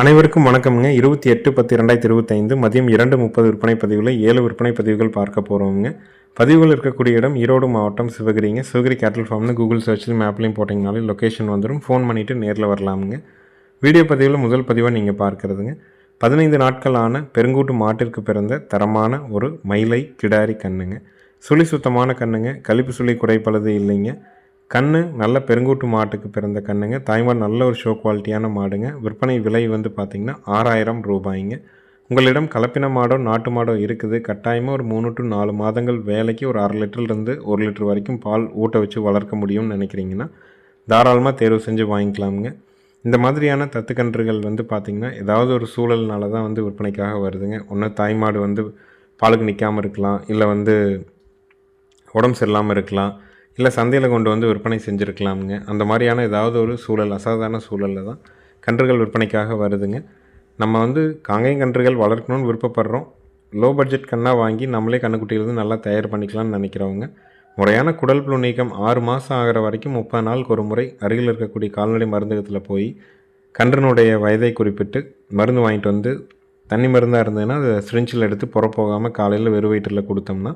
அனைவருக்கும் வணக்கம்ங்க. இருபத்தி எட்டு பத்து ரெண்டாயிரத்தி இருபத்தைந்து மதியம் இரண்டு முப்பது விற்பனை பதிவில் ஏழு விற்பனை பதிவுகள் பார்க்க போகிறோங்க பதிவுகள் இருக்கக்கூடிய இடம் ஈரோடு மாவட்டம் சிவகிரிங்க. சிவகிரி கேட்டல் ஃபார்ம்னு கூகுள் சர்ச்சில் மேப்லையும் போட்டிங்கனாலே லொக்கேஷன் வந்துடும் ஃபோன் பண்ணிவிட்டு நேரில் வரலாமுங்க. வீடியோ பதிவில் முதல் பதிவாக நீங்கள் பார்க்குறதுங்க. பதினைந்து நாட்களான பெருங்கூட்டு மாட்டிற்கு பிறந்த தரமான ஒரு மயிலை கிடாரி கண்ணுங்க. சுழி சுத்தமான கண்ணுங்க. கழிப்பு சுழி குறைப்பளது இல்லைங்க. கண்ணு நல்ல பெருங்கூட்டு மாட்டுக்கு பிறந்த கண்ணுங்க. தாய்மார் நல்ல ஒரு ஷோ குவாலிட்டியான மாடுங்க. விற்பனை விலை வந்து பார்த்திங்கன்னா ஆறாயிரம் ரூபாய்ங்க. உங்களிடம் கலப்பின மாடோ நாட்டு மாடோ இருக்குது. கட்டாயமாக ஒரு மூணு டு நாலு மாதங்கள் வேலைக்கு ஒரு அரை லிட்டர்லேருந்து ஒரு லிட்டர் வரைக்கும் பால் ஊட்ட வச்சு வளர்க்க முடியும்னு நினைக்கிறீங்கன்னா தாராளமாக தேர்வு செஞ்சு வாங்கிக்கலாமுங்க. இந்த மாதிரியான தத்துக்கன்றுகள் வந்து பார்த்திங்கன்னா ஏதாவது ஒரு சூழல்னால தான் வந்து விற்பனைக்காக வருதுங்க. ஒன்று தாய்மாடு வந்து பாலுக்கு நிற்காமல் இருக்கலாம். இல்லை வந்து உடம்பு சரியில்லாமல் இருக்கலாம். இல்லை சந்தையில் கொண்டு வந்து விற்பனை செஞ்சுருக்கலாமுங்க. அந்த மாதிரியான ஏதாவது ஒரு சூழல் அசாதாரண சூழலில் தான் கன்றுகள் விற்பனைக்காக வருதுங்க. நம்ம வந்து காங்கேயம் கன்றுகள் வளர்க்கணும்னு விருப்பப்படுறோம். லோ பட்ஜெட் கண்ணாக வாங்கி நம்மளே கண்ணுக்குட்டியிலேருந்து நல்லா தயார் பண்ணிக்கலாம்னு நினைக்கிறவங்க முறையான குடல் புழு நீக்கம் ஆறு மாதம் ஆகிற வரைக்கும் முப்பது நாளுக்கு ஒரு முறை அருகில் இருக்கக்கூடிய கால்நடை மருந்தகத்தில் போய் கன்றினுடைய வயதை குறிப்பிட்டு மருந்து வாங்கிட்டு வந்து தண்ணி மருந்தாக இருந்ததுன்னா அதை சிரிஞ்சில் எடுத்து புற போகாமல் காலையில் வெறு வயிற்றில் கொடுத்தோம்னா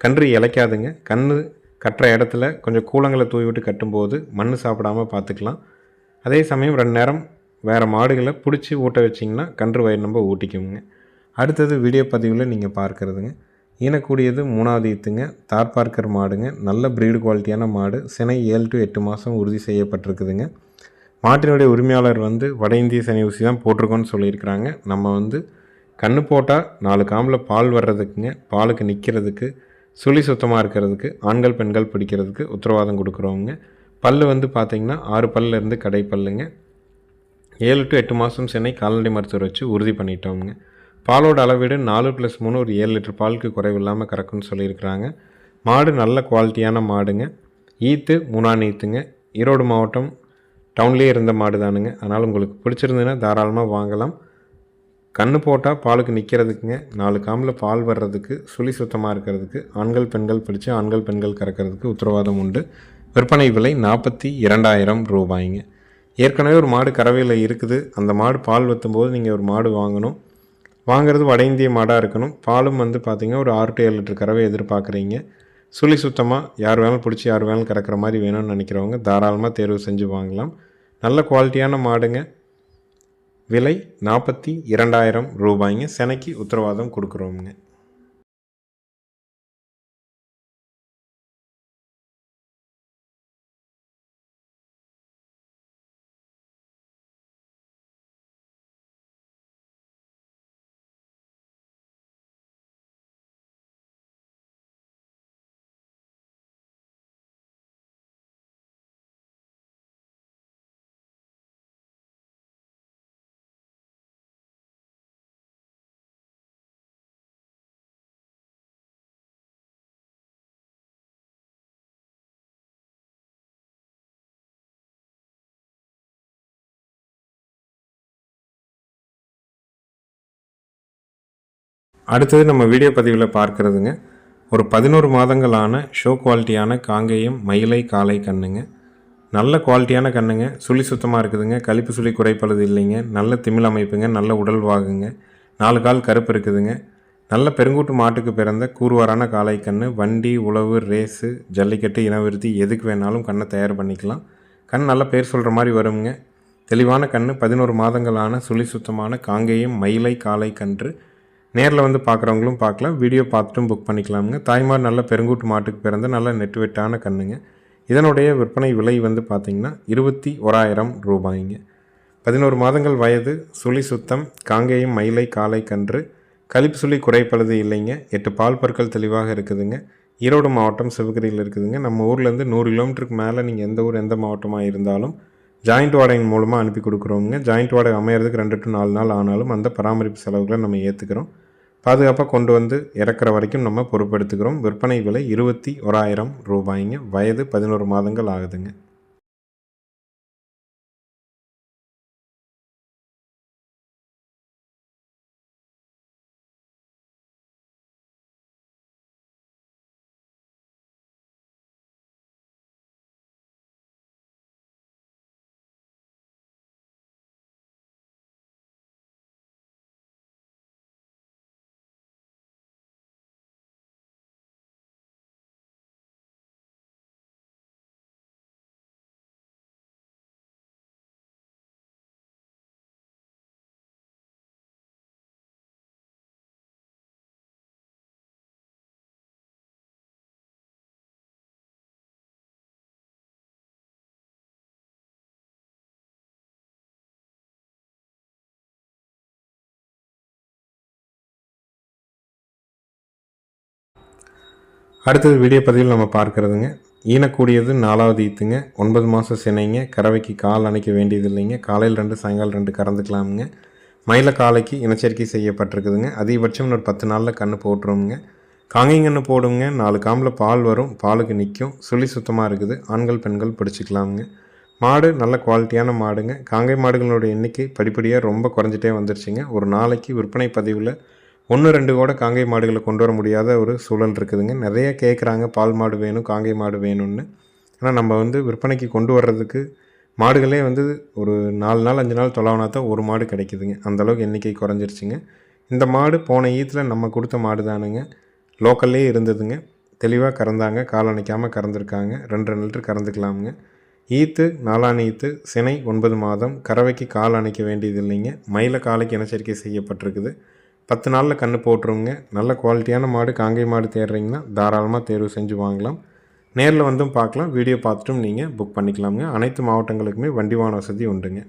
கன்று இலைக்காதுங்க கன்று கட்டுற இடத்துல கொஞ்சம் கூலங்களை தூவி விட்டு கட்டும்போது மண் சாப்பிடாமல் பார்த்துக்கலாம். அதே சமயம் ரெண்டு நேரம் வேறு மாடுகளை பிடிச்சி ஊட்ட வச்சிங்கன்னா கன்று வயிறு நம்ம ஊட்டிக்குவோங்க அடுத்தது வீடியோ பதிவில் நீங்கள் பார்க்குறதுங்க. ஈனக்கூடியது மூணாவது ஈத்துங்க. தார் பார்க்கர் மாடுங்க. நல்ல ப்ரீடு குவாலிட்டியான மாடு. சினை ஏழு டு எட்டு மாதம் உறுதி செய்யப்பட்டிருக்குதுங்க. மாட்டினுடைய உரிமையாளர் வந்து வட இந்திய சனி ஊசி தான் போட்டிருக்கோன்னு சொல்லியிருக்கிறாங்க. நம்ம வந்து கண்ணு போட்டால் நாலு காம்பில் பால் வர்றதுக்குங்க. பாலுக்கு நிற்கிறதுக்கு சுழி சுத்தமாக இருக்கிறதுக்கு ஆண்கள் பெண்கள் பிடிக்கிறதுக்கு உத்தரவாதம் கொடுக்குறவங்க. பல் வந்து பார்த்திங்கன்னா ஆறு பல்லேருந்து கடை பல்லுங்க. ஏழு டு எட்டு மாதம் சென்னை கால்நடை மருத்துவர் வச்சு உறுதி பண்ணிட்டோங்க பாலோட அளவீடு நாலு ப்ளஸ் மூணு ஒரு ஏழு லிட்டர் பாலுக்கு குறைவு இல்லாமல் கறக்குன்னு சொல்லியிருக்கிறாங்க. மாடு நல்ல குவாலிட்டியான மாடுங்க. ஈத்து மூணான் ஈத்துங்க ஈரோடு மாவட்டம் டவுன்லேயே இருந்த மாடு தானுங்க அதனால் உங்களுக்கு பிடிச்சிருந்ததுன்னா தாராளமாக வாங்கலாம். கண்ணு போட்டால் பாலுக்கு நிற்கிறதுக்குங்க நாலு காமில் பால் வர்றதுக்கு சுழி சுத்தமாக இருக்கிறதுக்கு ஆண்கள் பெண்கள் பிடிச்சி ஆண்கள் பெண்கள் கறக்கிறதுக்கு உத்தரவாதம் உண்டு. விற்பனை விலை நாற்பத்தி இரண்டாயிரம் ரூபாய்ங்க. ஏற்கனவே ஒரு மாடு கறவையில் இருக்குது. அந்த மாடு பால் வற்றும்போது நீங்கள் ஒரு மாடு வாங்கணும். வாங்குறது வட இந்திய மாடாக இருக்கணும். பாலும் வந்து பார்த்திங்கன்னா ஒரு ஆறு டு ஏழு லிட்டர் கறவை எதிர்பார்க்குறீங்க. சுழி சுத்தமாக யார் வேணாலும் பிடிச்சி யார் வேணாலும் கறக்கிற மாதிரி வேணும்னு நினைக்கிறவங்க தாராளமாக தேர்வு செஞ்சு வாங்கலாம். நல்ல குவாலிட்டியான மாடுங்க. விலை நாற்பத்தி இரண்டாயிரம் ரூபாய்ங்க. செனைக்கு உத்தரவாதம் கொடுக்குறோம்ங்க. அடுத்தது நம்ம வீடியோ பதிவில் பார்க்குறதுங்க. ஒரு பதினோரு மாதங்களான ஷோ குவாலிட்டியான காங்கேயம் மயிலை காளை கண்ணுங்க. நல்ல குவாலிட்டியான கண்ணுங்க. சுழி சுத்தமாக இருக்குதுங்க. கழிப்பு சுழி குறைப்பழுது இல்லைங்க. நல்ல திமிழ் அமைப்புங்க. நல்ல உடல் வாகுங்க. நாலு கால் கருப்பு இருக்குதுங்க. நல்ல பெருங்கூட்டு மாட்டுக்கு பிறந்த கூறுவாரான காளை கன்று வண்டி உழவு ரேஸு ஜல்லிக்கட்டு இனவிருத்தி எதுக்கு வேணாலும் கண்ணை தயார் பண்ணிக்கலாம். கண் நல்ல பேர் சொல்கிற மாதிரி வருங்க. தெளிவான கண் பதினோரு மாதங்களான சுழி சுத்தமான காங்கேயம் மயிலை காளை கன்று நேரில் வந்து பார்க்குறவங்களும் பார்க்கலாம் வீடியோ பார்த்துட்டும் புக் பண்ணிக்கலாமுங்க. தாய்மார் நல்ல பெருங்கூட்டு மாட்டுக்கு பிறந்த நல்ல நெட்டு வெட்டான கண்ணுங்க. இதனுடைய விற்பனை விலை வந்து பார்த்திங்கன்னா இருபத்தி ஓராயிரம் ரூபாய்ங்க. பதினோரு மாதங்கள் வயது சுழி சுத்தம் காங்கேயம் மயிலை காலை கன்று. கழிப்பு சுழி குறைப்பழுது இல்லைங்க. எட்டு பால் பற்கள் தெளிவாக இருக்குதுங்க. ஈரோடு மாவட்டம் சிவகிரியில் இருக்குதுங்க. நம்ம ஊர்லேருந்து நூறு கிலோமீட்டருக்கு மேலே நீங்கள் எந்த ஊர் எந்த மாவட்டமாக இருந்தாலும் ஜாயிண்ட் வாடகை மூலமாக அனுப்பி கொடுக்குறோங்க ஜாயிண்ட் வாடகை அமையிறதுக்கு ரெண்டு டு நாலு நாள் ஆனாலும் அந்த பராமரிப்பு செலவுகளை நம்ம ஏற்றுக்கிறோம் பாதுகாப்பாக கொண்டு வந்து இறக்குற வரைக்கும் நம்ம பொறுப்பெடுத்துக்கிறோம். விற்பனை விலை இருபத்தி ஓராயிரம் ரூபாய்ங்க. வயது பதினோரு மாதங்கள் ஆகுதுங்க. அடுத்தது வீடியோ பதிவில் நம்ம பார்க்குறதுங்க. ஈனக்கூடியது நாலாவது ஈத்துங்க. ஒன்பது மாதம் சினைங்க. கறவைக்கு கால் அணைக்க வேண்டியது இல்லைங்க காலையில் ரெண்டு சாயங்காலம் ரெண்டு கறந்துக்கலாமுங்க. மயில காலைக்கு இனச்சேர்க்கை செய்யப்பட்டிருக்குதுங்க. அதிகபட்சம் இன்னொரு பத்து நாளில் கன்று போட்டுருவோங்க காங்கைங்கன்று போடுங்க. நாலு காம்பில் பால் வரும். பாலுக்கு நிற்கும் சுழி சுத்தமாக இருக்குது. ஆண்கள் பெண்கள் பிடிச்சிக்கலாமுங்க. மாடு நல்ல குவாலிட்டியான மாடுங்க. காங்கை மாடுகளோட எண்ணிக்கை படிப்படியாக ரொம்ப குறைஞ்சிட்டே வந்துருச்சுங்க. ஒரு நாளைக்கு விற்பனை பதிவில் ஒன்று ரெண்டு கூட காங்கை மாடுகளை கொண்டு வர முடியாத ஒரு சூழல் இருக்குதுங்க. நிறைய கேட்குறாங்க பால் மாடு வேணும் காங்கை மாடு வேணும்னு. ஆனால் நம்ம வந்து விற்பனைக்கு கொண்டு வர்றதுக்கு மாடுகளே வந்து ஒரு நாலு நாள் அஞ்சு நாள் தொலைவனா தான் ஒரு மாடு கிடைக்குதுங்க. அந்தளவுக்கு எண்ணிக்கை குறைஞ்சிருச்சுங்க. இந்த மாடு போன ஈத்தில் நம்ம கொடுத்த மாடு தானுங்க. லோக்கல்லே இருந்ததுங்க. தெளிவாக கறந்தாங்க கால் அணைக்காமல் கறந்துருக்காங்க. ரெண்டு லிட்டர் கறந்துக்கலாமுங்க. ஈத்து நாலான ஈத்து சினை ஒன்பது மாதம். கறவைக்கு கால் அணைக்க வேண்டியது இல்லைங்க மயில காலைக்கு இனச்சரிக்கை செய்யப்பட்டிருக்குது. பத்து நாளில் கன்று போட்டுருங்க நல்ல குவாலிட்டியான மாடு காங்கை மாடு தேடுறீங்கன்னா தாராளமாக தேர்வு செஞ்சு வாங்கலாம். நேரில் வந்தும் பார்க்கலாம். வீடியோ பார்த்துட்டும் நீங்கள் புக் பண்ணிக்கலாமுங்க. அனைத்து மாவட்டங்களுக்குமே வண்டி வாகன வசதி உண்டுங்க.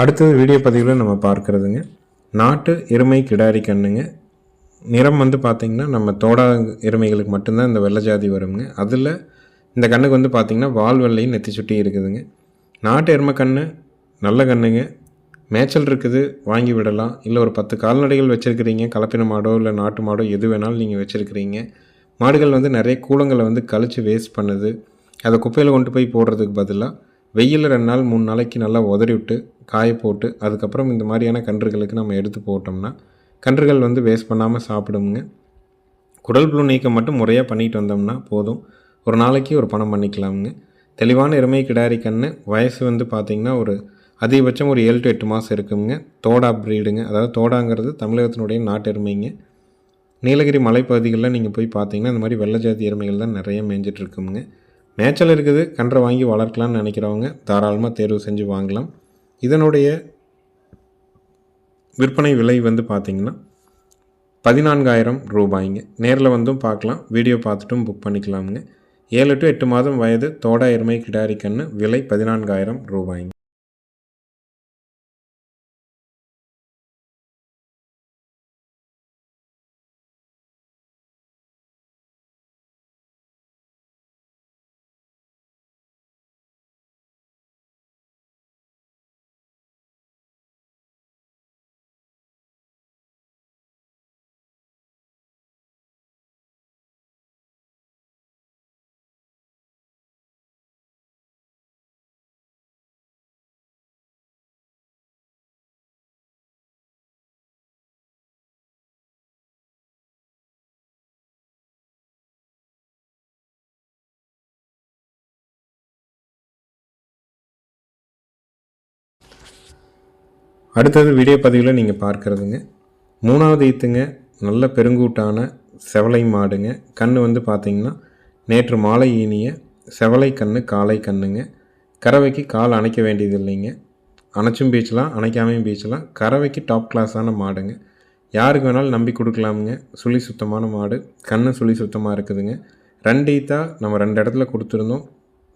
அடுத்தது வீடியோ பதிவில் நம்ம பார்க்குறதுங்க. நாட்டு எருமை கிடாரி கண்ணுங்க. நிறம் வந்து பார்த்திங்கன்னா நம்ம தோடா எருமைகளுக்கு மட்டும்தான் இந்த வெள்ளை ஜாதி வருங்க. அதில் இந்த கண்ணுக்கு வந்து பார்த்திங்கன்னா வால் வெள்ளையும் நெத்தி சுட்டி இருக்குதுங்க. நாட்டு எருமை கன்று நல்ல கண்ணுங்க. மேய்ச்சல் இருக்குது வாங்கி விடலாம். இல்லை ஒரு பத்து கால்நடைகள் வச்சுருக்கிறீங்க கலப்பின மாடோ இல்லை நாட்டு மாடோ எது வேணாலும் நீங்கள் வச்சுருக்கிறீங்க. மாடுகள் வந்து நிறைய கூலங்களை வந்து கழித்து வேஸ்ட் பண்ணுது. அதை குப்பையில் கொண்டு போய் போடுறதுக்கு பதிலாக வெயிலில் ரெண்டு நாள் மூணு நாளைக்கு நல்லா உதறி விட்டு காய போட்டு அதுக்கப்புறம் இந்த மாதிரியான கன்றுகளுக்கு நம்ம எடுத்து போட்டோம்னா கன்றுகள் வந்து வேஸ்ட் பண்ணாமல் சாப்பிடுங்க குடல் புழு நீக்கம் மட்டும் முறையாக பண்ணிட்டு வந்தோம்னா போதும். ஒரு நாளைக்கு ஒரு பணம் பண்ணிக்கலாமுங்க. தெளிவான எருமை கிடாரி கன்று வயசு வந்து பார்த்திங்கன்னா ஒரு அதிகபட்சம் ஒரு ஏழு டு எட்டு மாதம் இருக்குங்க. தோடா ப்ரீடுங்க அதாவது தோடாங்கிறது தமிழகத்தினுடைய நாட்டு எருமைங்க. நீலகிரி மலைப்பகுதிகளில் நீங்கள் போய் பார்த்தீங்கன்னா இந்த மாதிரி வெள்ளை ஜாதி எருமைகள் தான் நிறைய மேய்ஞ்சிட்டு இருக்குங்க. மேய்ச்சல் இருக்குது. கன்றை வாங்கி வளர்க்கலாம்னு நினைக்கிறவங்க தாராளமாக தேர்வு செஞ்சு வாங்கலாம். இதனுடைய விற்பனை விலை வந்து பார்த்திங்கன்னா பதினான்காயிரம் ரூபாய்ங்க. நேரில் வந்தும் பார்க்கலாம். வீடியோ பார்த்துட்டும் புக் பண்ணிக்கலாமுங்க. ஏழு டு எட்டு மாதம் வயது தோடா எருமை கிடாரி கன்று விலை பதினான்காயிரம் ரூபாய்ங்க. அடுத்தது வீடியோ பதிவில் நீங்கள் பார்க்குறதுங்க. மூணாவது ஈத்துங்க நல்ல பெருங்கூட்டான செவலை மாடுங்க. கண் வந்து பார்த்திங்கன்னா நேற்று மாலை ஈனிய செவலை கன்று காலை கண்ணுங்க. கறவைக்கு கால் அணைக்க வேண்டியது இல்லைங்க அணைச்சும் பீச்சலாம் அணைக்காமையும் பீச்சலாம். கறவைக்கு டாப் கிளாஸான மாடுங்க. யாருக்கு வேணாலும் நம்பி கொடுக்கலாமுங்க. சுழி சுத்தமான மாடு. கண்ணு சுழி சுத்தமாக இருக்குதுங்க. ரெண்டு ஈத்தா நம்ம ரெண்டு இடத்துல கொடுத்துருந்தோம்.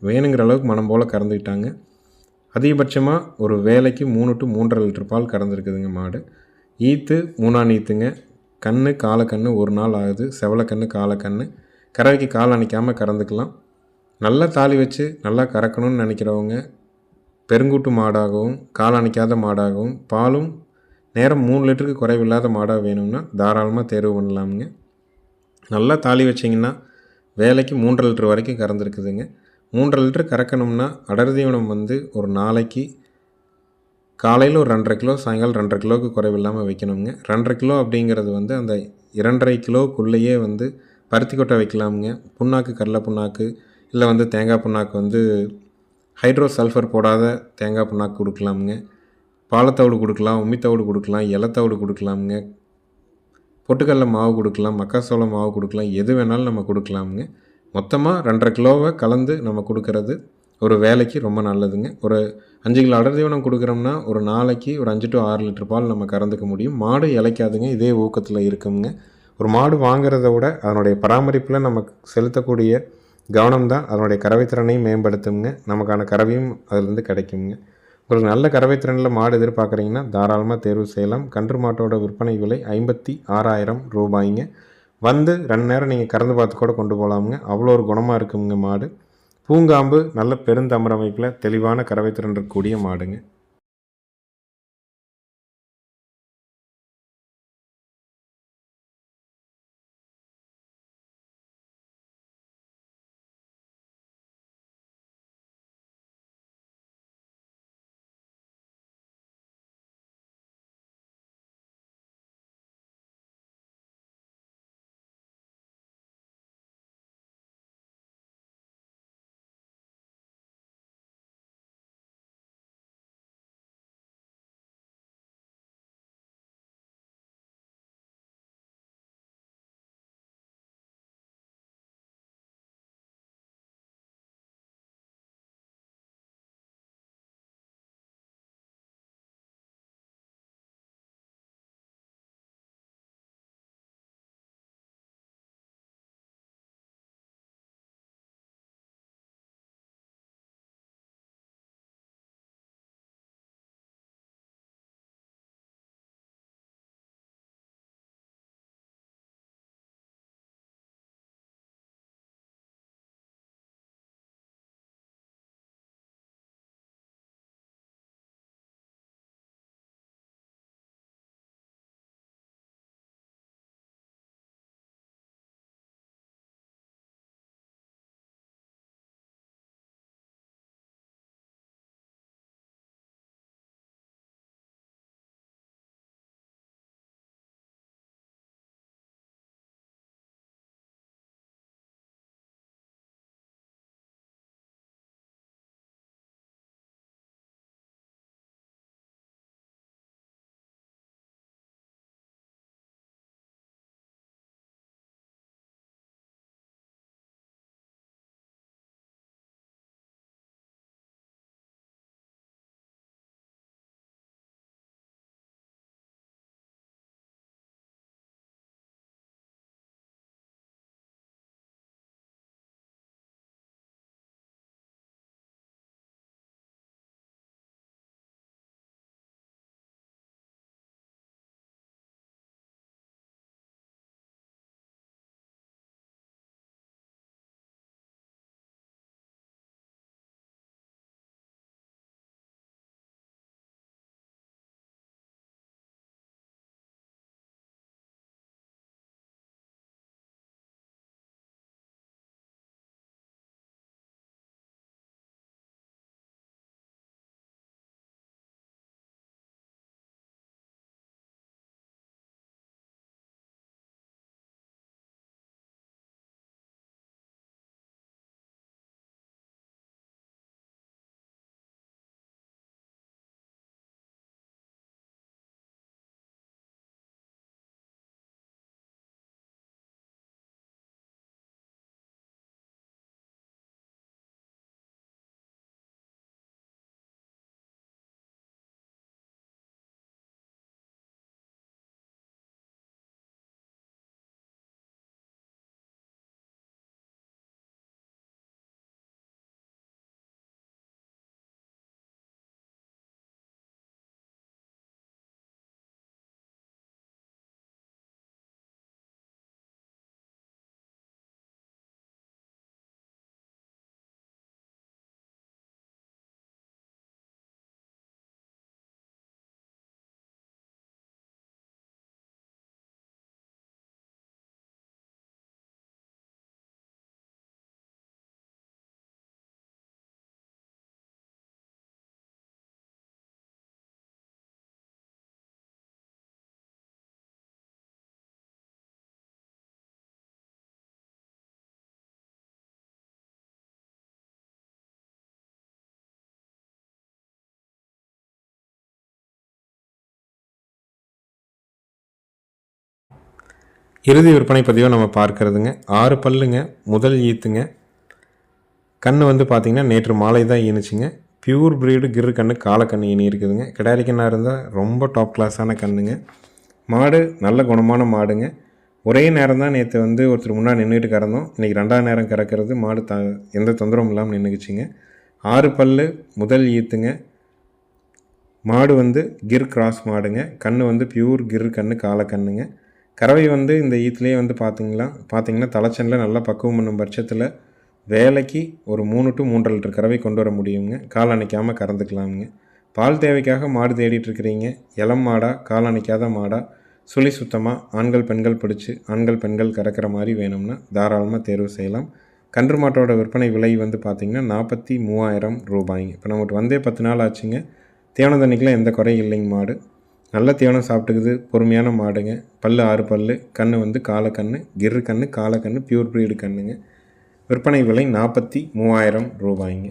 வேணுங்கிற அளவுக்கு மனம் போல் கறந்துக்கிட்டாங்க. அதிகபட்சமாக ஒரு வேலைக்கு மூணு டு மூன்றரை லிட்டர் பால் கறந்துருக்குதுங்க மாடு. ஈத்து மூணாம் ஈத்துங்க கன்று காலக்கன்று ஒரு நாள் ஆகுது. செவலக்கன்று காலக்கன்று கறவைக்கு கால் அணைக்காமல் கறந்துக்கலாம். நல்லா தாலி வச்சு நல்லா கறக்கணும்னு நினைக்கிறவங்க பெருங்கூட்டு மாடாகவும் கால் அணைக்காத மாடாகவும் பாலும் நேரம் மூணு லிட்டருக்கு குறைவில்லாத மாடாக வேணும்னா தாராளமாக தேர்வு பண்ணலாமுங்க. நல்லா தாலி வச்சிங்கன்னா வேலைக்கு மூன்றரை லிட்டர் வரைக்கும் கறந்துருக்குதுங்க. மூன்றரை லிட்டர் கறக்கணும்னா அடர் தீவனம் வந்து ஒரு நாளைக்கு காலையில் ஒரு ரெண்டரை கிலோ சாயங்காலம் ரெண்டரை கிலோவுக்கு குறைவில்லாமல் வைக்கணுங்க ரெண்டரை கிலோ அப்படிங்கிறது வந்து அந்த இரண்டரை கிலோக்குள்ளேயே வந்து பருத்தி கொட்டை வைக்கலாமுங்க. புண்ணாக்கு கடலை புண்ணாக்கு இல்லை வந்து தேங்காய் புண்ணாக்கு வந்து ஹைட்ரோ சல்ஃபர் போடாத தேங்காய் புண்ணாக்கு கொடுக்கலாமுங்க. பாலத்தவுடு கொடுக்கலாம் உம்மித்தவிடு கொடுக்கலாம் இலத்தவுடு கொடுக்கலாமுங்க. பொட்டுக்கடல மாவு கொடுக்கலாம் மக்காசோளம் மாவு கொடுக்கலாம் எது வேணாலும் நம்ம கொடுக்கலாமுங்க. மொத்தமாக ரெண்டரை கிலோவை கலந்து நம்ம கொடுக்கறது ஒரு வேலைக்கு ரொம்ப நல்லதுங்க. ஒரு அஞ்சு கிலோ அடர் தீவனம் கொடுக்குறோம்னா ஒரு நாளைக்கு ஒரு அஞ்சு டு ஆறு லிட்டர் பால் நம்ம கறந்துக்க முடியும். மாடு இளைக்காதுங்க இதே ஊக்கத்தில் இருக்குங்க. ஒரு மாடு வாங்குறத விட அதனுடைய பராமரிப்பில் நமக்கு செலுத்தக்கூடிய கவனம் தான் அதனுடைய கறவைத்திறனையும் மேம்படுத்துங்க நமக்கான கறவையும் அதிலிருந்து கிடைக்குங்க. உங்களுக்கு நல்ல கறவைத்திறனில் மாடு எதிர்பார்க்குறீங்கன்னா தாராளமாக தேர்வு செய்யலாம். கன்று மாட்டோட விற்பனை விலை ஐம்பத்தி ஆறாயிரம் ரூபாய்ங்க. வந்து ரெண்டு நேரம் நீங்கள் கறந்து பார்த்து கூட கொண்டு போகலாமுங்க அவ்வளோ ஒரு குணமாக இருக்குங்க மாடு. பூங்காம்பு நல்ல பெருந்தமர அமைப்பில் தெளிவான கறவைத்திறன் இருக்கக்கூடிய மாடுங்க. இறுதி விற்பனை பதிவை நம்ம பார்க்கறதுங்க. ஆறு பல்லுங்க முதல் ஈத்துங்க. கண்ணு வந்து பார்த்திங்கன்னா நேற்று மாலை தான் ஈனுச்சுங்க. பியூர் ப்ரீடு கிரு கண்ணு காலக்கண்ணு ஈனி இருக்குதுங்க. கிடாரி இருந்தால் ரொம்ப டாப் கிளாஸான கண்ணுங்க. மாடு நல்ல குணமான மாடுங்க. ஒரே நேரம் தான் நேற்று வந்து ஒருத்தர் முன்னாடி நின்றுட்டு கறந்தோம். இன்றைக்கி ரெண்டாவது நேரம் கறக்கிறது மாடு த எந்த தொந்தரவும் இல்லாமல் நின்றுக்குச்சிங்க ஆறு பல்லு முதல் ஈத்துங்க. மாடு வந்து கிர் கிராஸ் மாடுங்க. கண்ணு வந்து பியூர் கிர் கண்ணு காலக்கண்ணுங்க கறவை வந்து இந்த ஈத்துலேயே வந்து பார்த்திங்களா பார்த்திங்கன்னா தலைச்சனில் நல்லா பக்குவம் பண்ணும் பட்சத்தில் வேலைக்கு ஒரு மூணு டு மூன்றரை லிட்டர் கறவை கொண்டு வர முடியுங்க. கால் அணைக்காமல் கறந்துக்கலாமுங்க. பால் தேவைக்காக மாடு தேடிட்டு இருக்கிறீங்க. இளம் மாடா கால் அணைக்காத மாடா சுழி சுத்தமாக ஆண்கள் பெண்கள் பிடிச்சி ஆண்கள் பெண்கள் கறக்கிற மாதிரி வேணும்னா தாராளமாக தேர்வு செய்யலாம். கன்று மாட்டோட விற்பனை விலை வந்து பார்த்திங்கன்னா நாற்பத்தி மூவாயிரம் ரூபாய்ங்க. இப்போ நம்மகிட்ட வந்தே பத்து நாள் ஆச்சுங்க. தீவனம் தண்ணிக்கெலாம் எந்த குறையும் இல்லைங்க மாடு. நல்ல தீவனம் சாப்பிட்டுக்குது பொறுமையான மாடுங்க. பல் ஆறு பல் கண்ணு வந்து காலக்கண்ணு கிரு கண்ணு காலக்கண்ணு பியூர் ப்ரீடு கண்ணுங்க. விற்பனை விலை நாற்பத்தி மூவாயிரம் ரூபாய்ங்க.